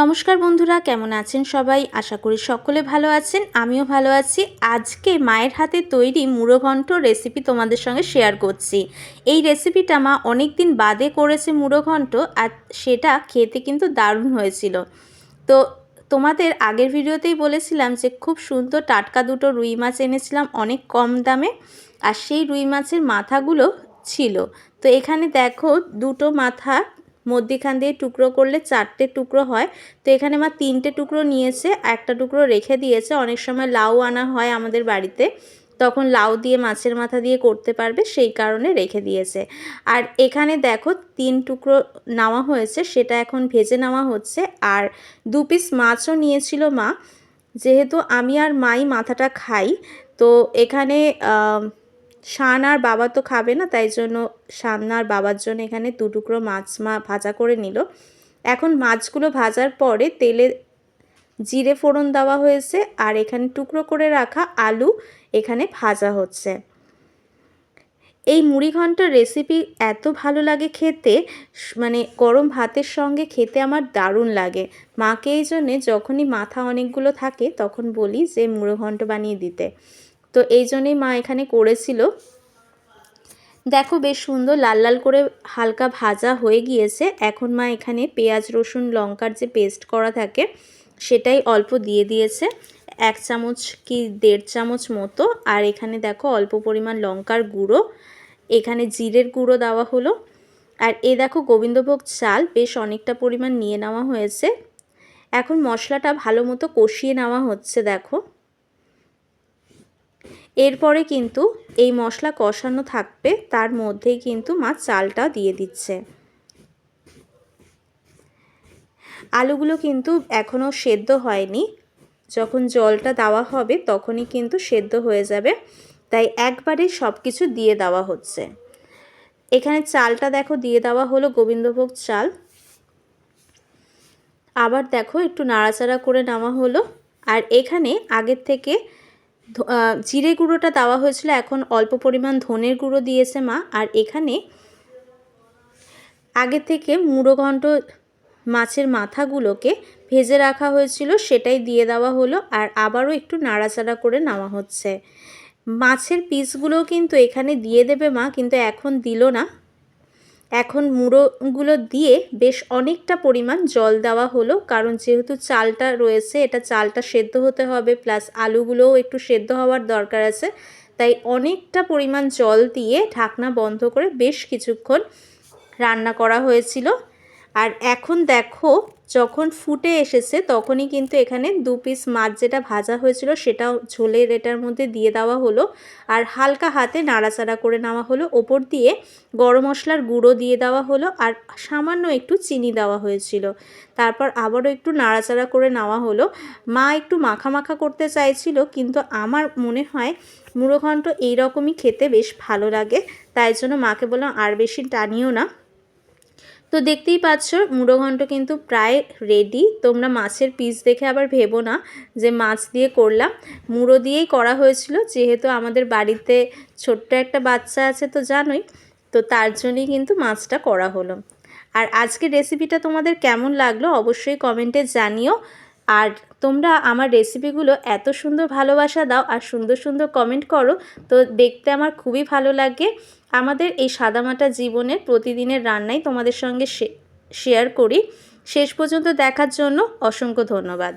নমস্কার বন্ধুরা, কেমন আছেন সবাই? আশা করি সকলে ভালো আছেন, আমিও ভালো আছি। আজকে মায়ের হাতে তৈরি মুড়োঘণ্ট রেসিপি তোমাদের সঙ্গে শেয়ার করছি। এই রেসিপিটা মা অনেক দিন বাদে করেছে মুড়োঘণ্ট, আর সেটা খেতে কিন্তু দারুণ হয়েছিল। তো তোমাদের আগের ভিডিওতেই বলেছিলাম যে খুব সুন্দর টাটকা দুটো রুই মাছ এনেছিলাম, অনেক কম দামে, আর সেই রুই মাছের মাথাগুলো ছিল। তো এখানে দেখো দুটো মাথা মধ্যিখান দিয়ে টুকরো করলে চারটে টুকরো হয়। তো এখানে মা তিনটে টুকরো নিয়েছে, একটা টুকরো রেখে দিয়েছে। অনেক সময় লাউ আনা হয় আমাদের বাড়িতে। তখন লাউ দিয়ে, মাছের মাথা দিয়ে করতে পারবে, সেই কারণে রেখে দিয়েছে। আর এখানে দেখো তিন টুকরো নেওয়া হয়েছে, সেটা এখন ভেজে নেওয়া হচ্ছে। আর দু পিস মাছও নিয়েছিল মা। যেহেতু আমি আর মাই মাথাটা খাই, তো এখানে শান আর বাবা তো খাবে না, তাই জন্য শান আর বাবার জন্য এখানে দু টুকরো মাছ মা ভাজা করে নিল। এখন মাছগুলো ভাজার পরে তেলে জিরে ফোড়ন দেওয়া হয়েছে আর এখানে টুকরো করে রাখা আলু এখানে ভাজা হচ্ছে। এই মুড়ি ঘণ্টার রেসিপি এত ভালো লাগে খেতে মানে গরম ভাতের সঙ্গে খেতে আমার দারুণ লাগে। মাকে এই জন্যে যখনই মাথা অনেকগুলো থাকে তখন বলি যে মুড়ো ঘন্ট বানিয়ে দিতে। তো এই জন্যই মা এখানে করেছিল। দেখো বেশ সুন্দর লাল লাল করে হালকা ভাজা হয়ে গিয়েছে। এখন মা এখানে পেঁয়াজ, রসুন, লঙ্কার যে পেস্ট করা থাকে সেটাই অল্প দিয়ে দিয়েছে। এক চামচ কি দেড় চামচ মতো। আর এখানে দেখো অল্প পরিমাণ লঙ্কার গুঁড়ো। এখানে জিরের গুঁড়ো দেওয়া হলো। আর এ দেখো গোবিন্দভোগ চাল বেশ অনেকটা পরিমাণ নিয়ে নেওয়া হয়েছে। এখন মশলাটা ভালো মতো কষিয়ে নেওয়া হচ্ছে, দেখো। এরপরে কিন্তু এই মশলা কষানো থাকবে, তার মধ্যেই কিন্তু মা চালটা দিয়ে দিচ্ছে। আলুগুলো কিন্তু এখনও সেদ্ধ হয়নি। যখন জলটা দেওয়া হবে তখনই কিন্তু সেদ্ধ হয়ে যাবে। তাই একবারে সব কিছু দিয়ে দেওয়া হচ্ছে। এখানে চালটা দেখো দিয়ে দেওয়া হলো, গোবিন্দভোগ চাল। আবার দেখো একটু নাড়াচাড়া করে নেওয়া হলো। আর এখানে আগের থেকে জিরে গুঁড়োটা দেওয়া হয়েছিল, এখন অল্প পরিমাণ ধনের গুঁড়ো দিয়েছে মা, আর এখানে আগে থেকে মুড়ো ঘন্ট মাছের মাথাগুলোকে ভেজে রাখা হয়েছিল, সেটাই দিয়ে দেওয়া হলো, আর আবারও একটু নাড়াচাড়া করে নেওয়া হচ্ছে। মাছের পিসগুলোও কিন্তু এখানে দিয়ে দেবে মা, কিন্তু এখন দিল না। এখন মুড়োগুলো দিয়ে বেশ অনেকটা পরিমাণ জল দেওয়া হলো, কারণ যেহেতু চালটা রয়েছে, এটা চালটা সেদ্ধ হতে হবে, প্লাস আলুগুলোও একটু সেদ্ধ হওয়ার দরকার আছে, তাই অনেকটা পরিমাণ জল দিয়ে ঢাকনা বন্ধ করে বেশ কিছুক্ষণ রান্না করা হয়েছিল। আর এখন দেখো, যখন ফুটে এসেছে, তখনই কিন্তু এখানে দু পিস মাছ যেটা ভাজা হয়েছিল, সেটাও ঝোলের এটার মধ্যে দিয়ে দেওয়া হলো। আর হালকা হাতে নাড়াচাড়া করে নেওয়া হলো। ওপর দিয়ে গরম মশলার গুঁড়ো দিয়ে দেওয়া হলো আর সামান্য একটু চিনি দেওয়া হয়েছিল। তারপর আবারও একটু নাড়াচাড়া করে নেওয়া হলো। মা একটু মাখা মাখা করতে চাইছিল, কিন্তু আমার মনে হয় মুড়োঘণ্ট এইরকমই খেতে বেশ ভালো লাগে। তাই জন্য মাকে বললাম, আর বেশি টানিও না। তো দেখতেই পাচ্ছ, মুড়ো ঘন্ট কিন্তু প্রায় রেডি তোমরা মাছের পিস দেখে আবার ভেবো না যে মাছ দিয়ে করলাম। মুড়ো দিয়েই করা হয়েছিল, যেহেতু আমাদের বাড়িতে ছোট্ট একটা বাচ্চা আছে তো জানোই, তো তার জন্যই কিন্তু মাছটা করা হলো। আর আজকের রেসিপিটা তোমাদের কেমন লাগল অবশ্যই কমেন্টে জানিও। আর তোমরা আমার রেসিপিগুলো এত সুন্দর ভালোবাসা দাও আর সুন্দর সুন্দর কমেন্ট করো, তো দেখতে আমার খুবই ভালো লাগে। আমাদের এই সাদামাটা জীবনের প্রতিদিনের রান্নাই তোমাদের সঙ্গে শেয়ার করি। শেষ পর্যন্ত দেখার জন্য অসংখ্য ধন্যবাদ।